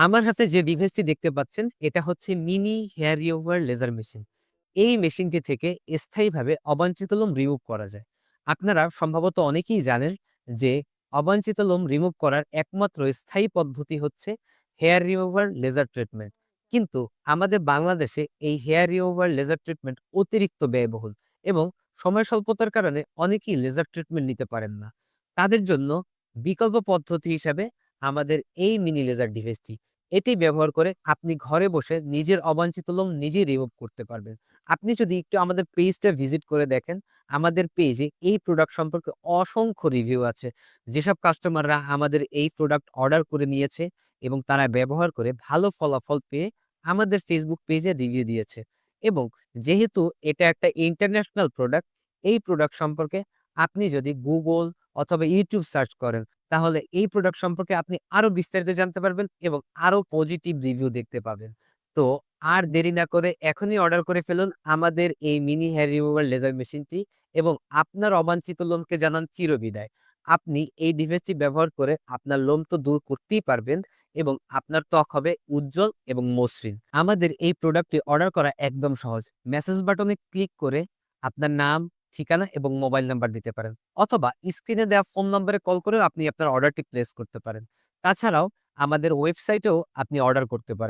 আমার হাতে যে ডিভাইসটি দেখতে পাচ্ছেন, এটা হচ্ছে mini hair remover laser machine. এই মেশিনটি থেকে স্থায়ীভাবে অবাঞ্ছিত লোম রিমুভ করা যায়। আপনারা সম্ভবত অনেকেই জানেন যে অবাঞ্ছিত লোম রিমুভ করার একমাত্র স্থায়ী পদ্ধতি হচ্ছে হেয়ার রিমুভার লেজার ট্রিটমেন্ট। কিন্তু আমাদের বাংলাদেশে এই হেয়ার রিমুভার লেজার ট্রিটমেন্ট অতিরিক্ত ব্যয়বহুল এবং সময় স্বল্পতার কারণে অনেকেই লেজার ট্রিটমেন্ট নিতে পারেন না। তাদের জন্য বিকল্প পদ্ধতি হিসাবে আমাদের এই মিনি লেজার ডিভাইসটি এটি ব্যবহার করে আপনি ঘরে বসে নিজের অবাঞ্ছিত লোম নিজেই রিমুভ করতে পারবেন। আপনি যদি একটু আমাদের পেজটা ভিজিট করে দেখেন, আমাদের পেজে এই প্রোডাক্ট সম্পর্কে অসংখ্য রিভিউ আছে। যেসব কাস্টমাররা আমাদের এই প্রোডাক্ট অর্ডার করে নিয়েছে এবং তারা ব্যবহার করে ভালো ফলাফল পেয়ে আমাদের ফেসবুক পেজে রিভিউ দিয়েছে। এবং যেহেতু এটা একটা ইন্টারন্যাশনাল প্রোডাক্ট এই প্রোডাক্ট সম্পর্কে আপনি যদি গুগল অথবা ইউটিউব সার্চ করেন তাহলে এই প্রোডাক্ট সম্পর্কে আপনি আরও বিস্তারিত জানতে পারবেন এবং আরও পজিটিভ রিভিউ দেখতে পাবেন। তো আর দেরি না করে এখনই অর্ডার করে ফেলুন আমাদের এই মিনি হেয়ার রিমুভার লেজার মেশিনটি এবং আপনার অবাঞ্ছিত লোমকে জানান চিরবিদায়। আপনি এই ডিভাইসটি ব্যবহার করে আপনার লোম তো দূর করতেই পারবেন এবং আপনার ত্বক হবে উজ্জ্বল এবং মসৃণ। আমাদের এই প্রোডাক্টটি অর্ডার করা একদম সহজ। মেসেজ বাটনে ক্লিক করে আপনার নাম ঠিকানা এবং মোবাইল নাম্বার দিতে পারেন। অথবা স্ক্রিনে দেওয়া ফোন নম্বরে কল করেও আপনি আপনার অর্ডারটি প্লেস করতে পারেন। তাছাড়াও আমাদের ওয়েবসাইটেও আপনি অর্ডার করতে পারেন।